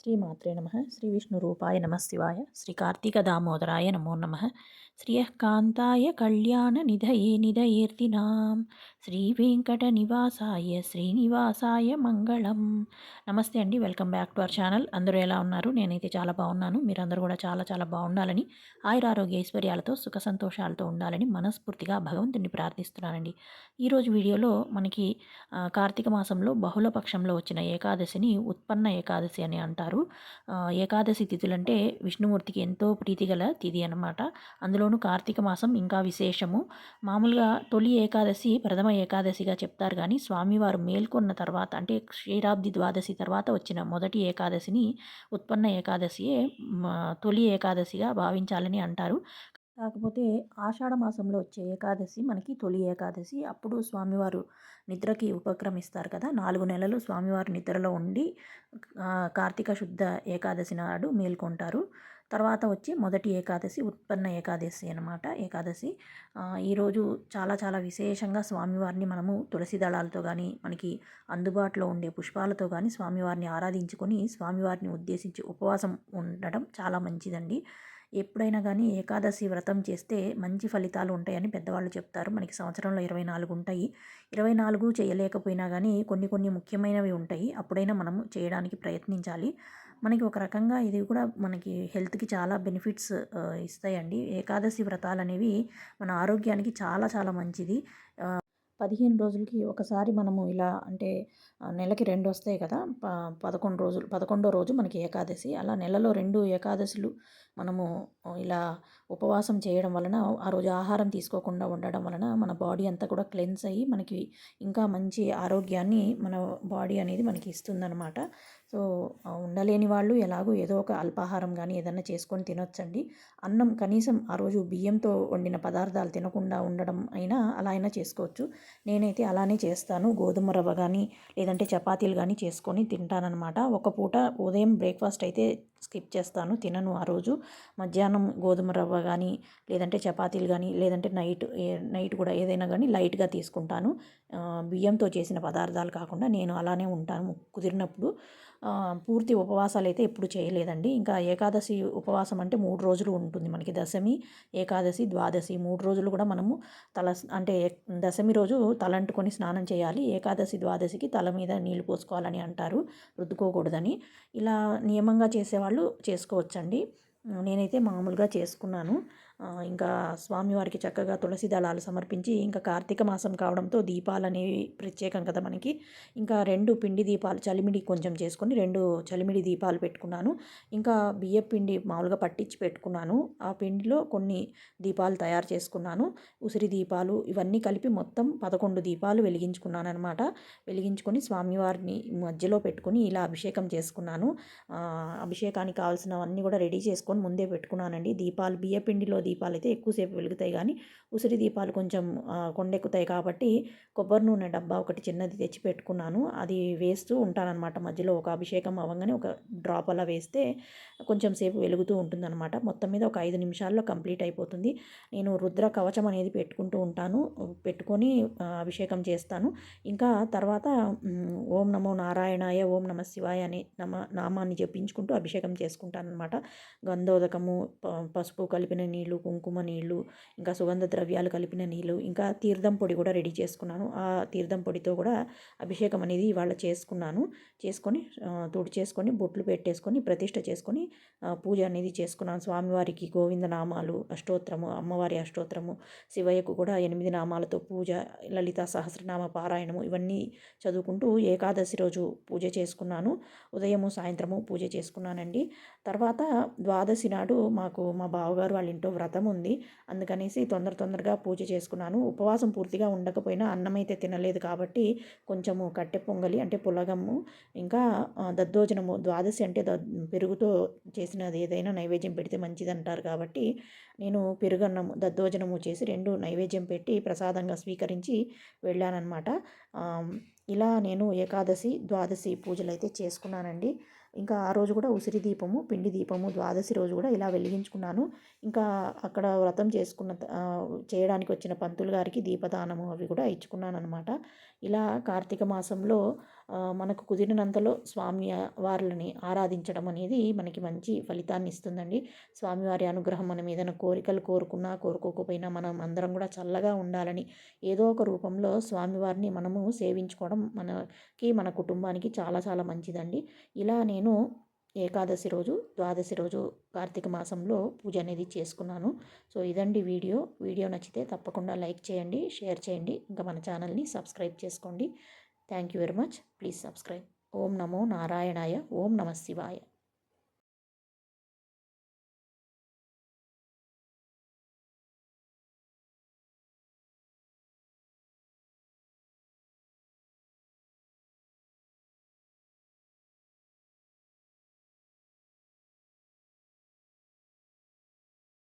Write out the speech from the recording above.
శ్రీమాత్రే నమ శ్రీ విష్ణు రూపాయ నమ శివాయ శ్రీ కార్తీక దామోదరాయ నమో నమ శ్రియకాంతాయ కళ్యాణ నిధయే నిధయేర్తినాం శ్రీ వెంకట నివాసాయ శ్రీనివాసాయ మంగళం నమస్తే అండి welcome back to our channel. అందరూ ఎలా ఉన్నారు? నేనైతే చాలా బాగున్నాను. మీరందరూ కూడా చాలా చాలా బాగుండాలని ఆయురారోగ్య ఐశ్వర్యాలతో సుఖ సంతోషాలతో ఉండాలని మనస్ఫూర్తిగా భగవంతుని ప్రార్థిస్తున్నానండి. ఈరోజు వీడియోలో మనకి కార్తీక మాసంలో బహుళ పక్షంలో వచ్చిన ఏకాదశిని ఉత్పన్న ఏకాదశి అని అంటారు. ఏకాదశి తిథులంటే విష్ణుమూర్తికి ఎంతో ప్రీతిగల తిథి అనమాట అందులోనూ కార్తీక మాసం ఇంకా విశేషము. మామూలుగా తొలి ఏకాదశి ప్రథమ ఏకాదశిగా చెప్తారు కానీ స్వామివారు మేల్కొన్న తర్వాత అంటే క్షీరాబ్ది ద్వాదశి తర్వాత వచ్చిన మొదటి ఏకాదశిని ఉత్పన్న ఏకాదశియే తొలి ఏకాదశిగా భావించాలని అంటారు. కాకపోతే ఆషాఢ మాసంలో వచ్చే ఏకాదశి మనకి తొలి ఏకాదశి. అప్పుడు స్వామివారు నిద్రకి ఉపక్రమిస్తారు కదా. నాలుగు నెలలు స్వామివారు నిద్రలో ఉండి కార్తీక శుద్ధ ఏకాదశి నాడు మేల్కొంటారు. తర్వాత వచ్చి మొదటి ఏకాదశి ఉత్పన్న ఏకాదశి అనమాట ఏకాదశి. ఈరోజు చాలా చాలా విశేషంగా స్వామివారిని మనము తులసి దళాలతో కానీ మనకి అందుబాటులో ఉండే పుష్పాలతో కానీ స్వామివారిని ఆరాధించుకొని స్వామివారిని ఉద్దేశించి ఉపవాసం ఉండడం చాలా మంచిదండి. ఎప్పుడైనా కానీ ఏకాదశి వ్రతం చేస్తే మంచి ఫలితాలు ఉంటాయని పెద్దవాళ్ళు చెప్తారు. మనకి సంవత్సరంలో ఇరవై నాలుగు ఉంటాయి. ఇరవై నాలుగు చేయలేకపోయినా కానీ కొన్ని కొన్ని ముఖ్యమైనవి ఉంటాయి. అప్పుడైనా మనం చేయడానికి ప్రయత్నించాలి. మనకి ఒక రకంగా ఇది కూడా మనకి హెల్త్కి చాలా బెనిఫిట్స్ ఇస్తాయండి. ఏకాదశి వ్రతాలు అనేవి మన ఆరోగ్యానికి చాలా చాలా మంచిది. పదిహేను రోజులకి ఒకసారి మనము ఇలా అంటే నెలకి రెండు వస్తాయి కదా ప పదకొండు రోజులు పదకొండో రోజు మనకి ఏకాదశి. అలా నెలలో రెండు ఏకాదశులు మనము ఇలా ఉపవాసం చేయడం వలన ఆ రోజు ఆహారం తీసుకోకుండా ఉండడం వలన మన బాడీ అంతా కూడా క్లెన్స్ అయ్యి మనకి ఇంకా మంచి ఆరోగ్యాన్ని మన బాడీ అనేది మనకి ఇస్తుందన్నమాట. సో ఉండలేని వాళ్ళు ఎలాగో ఏదో ఒక అల్పాహారం కానీ ఏదన్నా చేసుకొని తినొచ్చండి. అన్నం కనీసం ఆ రోజు బియ్యంతో వండిన పదార్థాలు తినకుండా ఉండడం అయినా అలా అయినా చేసుకోవచ్చు. నేనైతే అలానే చేస్తాను. గోధుమ రవ్వ కానీ లేదంటే చపాతీలు కానీ చేసుకొని తింటానన్నమాట. ఒక పూట ఉదయం బ్రేక్ఫాస్ట్ అయితే స్కిప్ చేస్తాను తినను ఆ రోజు. మధ్యాహ్నం గోధుమ రవ్వ కానీ లేదంటే చపాతీలు కానీ లేదంటే నైట్ నైట్ కూడా ఏదైనా కానీ లైట్గా తీసుకుంటాను. బియ్యంతో చేసిన పదార్థాలు కాకుండా నేను అలానే ఉంటాను కుదిరినప్పుడు. పూర్తి ఉపవాసాలు అయితే ఎప్పుడు చేయలేదండి. ఇంకా ఏకాదశి ఉపవాసం అంటే మూడు రోజులు ఉంటుంది మనకి దశమి ఏకాదశి ద్వాదశి. మూడు రోజులు కూడా మనము తల అంటే దశమి రోజు తలంటుకొని స్నానం చేయాలి. ఏకాదశి ద్వాదశికి తల మీద నీళ్ళు పోసుకోవాలని అంటారు. రుద్దుకోకూడదని. ఇలా నియమంగా చేసేవాళ్ళు చేసుకోవచ్చండి. నేనైతే మామూలుగా చేసుకున్నాను. ఇంకా స్వామివారికి చక్కగా తులసి దళాలు సమర్పించి ఇంకా కార్తీక మాసం కావడంతో దీపాలు అనేవి ప్రత్యేకం కదా మనకి. ఇంకా రెండు పిండి దీపాలు చలిమిడి కొంచెం చేసుకొని రెండు చలిమిడి దీపాలు పెట్టుకున్నాను. ఇంకా బియ్య పిండి మామూలుగా పట్టించి పెట్టుకున్నాను. ఆ పిండిలో కొన్ని దీపాలు తయారు చేసుకున్నాను. ఉసిరి దీపాలు ఇవన్నీ కలిపి మొత్తం పదకొండు దీపాలు వెలిగించుకున్నాను అనమాట వెలిగించుకొని స్వామివారిని మధ్యలో పెట్టుకుని ఇలా అభిషేకం చేసుకున్నాను. అభిషేకానికి కావాల్సినవన్నీ కూడా రెడీ చేసుకొని ముందే పెట్టుకున్నానండి. దీపాలు బియ్య పిండిలో దీపాలు అయితే ఎక్కువసేపు వెలుగుతాయి కానీ ఉసిరి దీపాలు కొంచెం కొండెక్కుతాయి కాబట్టి కొబ్బరి నూనె డబ్బా ఒకటి చిన్నది తెచ్చి పెట్టుకున్నాను. అది వేస్తూ ఉంటానన్నమాట. మధ్యలో ఒక అభిషేకం అవ్వగానే ఒక డ్రాప్ అలా వేస్తే కొంచెం సేపు వెలుగుతూ ఉంటుందన్నమాట. మొత్తం మీద ఒక ఐదు నిమిషాల్లో కంప్లీట్ అయిపోతుంది. నేను రుద్ర కవచం అనేది పెట్టుకుంటూ ఉంటాను. పెట్టుకొని అభిషేకం చేస్తాను. ఇంకా తర్వాత ఓం నమో నారాయణాయ ఓం నమ శివాయ అనే నమ నామాన్ని జపించుకుంటూ అభిషేకం చేసుకుంటాను అనమాట గంధోదకము పసుపు కలిపిన నీళ్ళు కుంకుమ నీళ్ళు ఇంకా సుగంధ ద్రవ్యాలు కలిపిన నీళ్ళు ఇంకా తీర్థం పొడి కూడా రెడీ చేసుకున్నాను. ఆ తీర్థం పొడితో కూడా అభిషేకం అనేది ఇవాళ చేసుకున్నాను. చేసుకొని తుడి చేసుకొని బొట్లు పెట్టేసుకొని ప్రతిష్ట చేసుకొని పూజ అనేది చేసుకున్నాను. స్వామివారికి గోవింద నామాలు అష్టోత్తరము అమ్మవారి అష్టోత్తరము శివయ్యకు కూడా ఎనిమిది నామాలతో పూజ లలిత సహస్రనామ పారాయణము ఇవన్నీ చదువుకుంటూ ఏకాదశి రోజు పూజ చేసుకున్నాను. ఉదయము సాయంత్రము పూజ చేసుకున్నానండి. తర్వాత ద్వాదశి నాడు మాకు మా బావగారు వాళ్ళ ఇంట్లో వ్రతం ఉంది. అందుకనేసి తొందర తొందరగా పూజ చేసుకున్నాను. ఉపవాసం పూర్తిగా ఉండకపోయినా అన్నం అయితే తినలేదు కాబట్టి కొంచెము కట్టె పొంగలి అంటే పులగము ఇంకా దద్దోజనము ద్వాదశి అంటే పెరుగుతో చేసినది ఏదైనా నైవేద్యం పెడితే మంచిది అంటారు కాబట్టి నేను పెరుగన్నము దద్దోజనము చేసి రెండు నైవేద్యం పెట్టి ప్రసాదంగా స్వీకరించి వెళ్ళానన్నమాట. ఇలా నేను ఏకాదశి ద్వాదశి పూజలు అయితే చేసుకున్నానండి. ఇంకా ఆ రోజు కూడా ఉసిరి దీపము పిండి దీపము ద్వాదశి రోజు కూడా ఇలా వెలిగించుకున్నాను. ఇంకా అక్కడ వ్రతం చేసుకున్న చేయడానికి వచ్చిన పంతులు గారికి దీపదానము అవి కూడా ఇచ్చుకున్నాను అనమాట ఇలా కార్తీక మాసంలో మనకు కుదిరినంతలో స్వామి వార్లని ఆరాధించడం అనేది మనకి మంచి ఫలితాన్ని ఇస్తుందండి. స్వామివారి అనుగ్రహం మనం ఏదైనా కోరికలు కోరుకున్నా కోరుకోకపోయినా మనం అందరం కూడా చల్లగా ఉండాలని ఏదో ఒక రూపంలో స్వామివారిని మనము సేవించుకోవడం మనకి మన కుటుంబానికి చాలా చాలా మంచిదండి. ఇలా నేను నేను ఏకాదశి రోజు ద్వాదశి రోజు కార్తీక మాసంలో పూజ అనేది చేసుకున్నాను. సో ఇదండి వీడియో. వీడియో నచ్చితే తప్పకుండా లైక్ చేయండి షేర్ చేయండి ఇంకా మన ఛానల్ని సబ్స్క్రైబ్ చేసుకోండి. Thank you very much. Please subscribe. ఓం నమో నారాయణాయ. ఓం నమ శివాయ.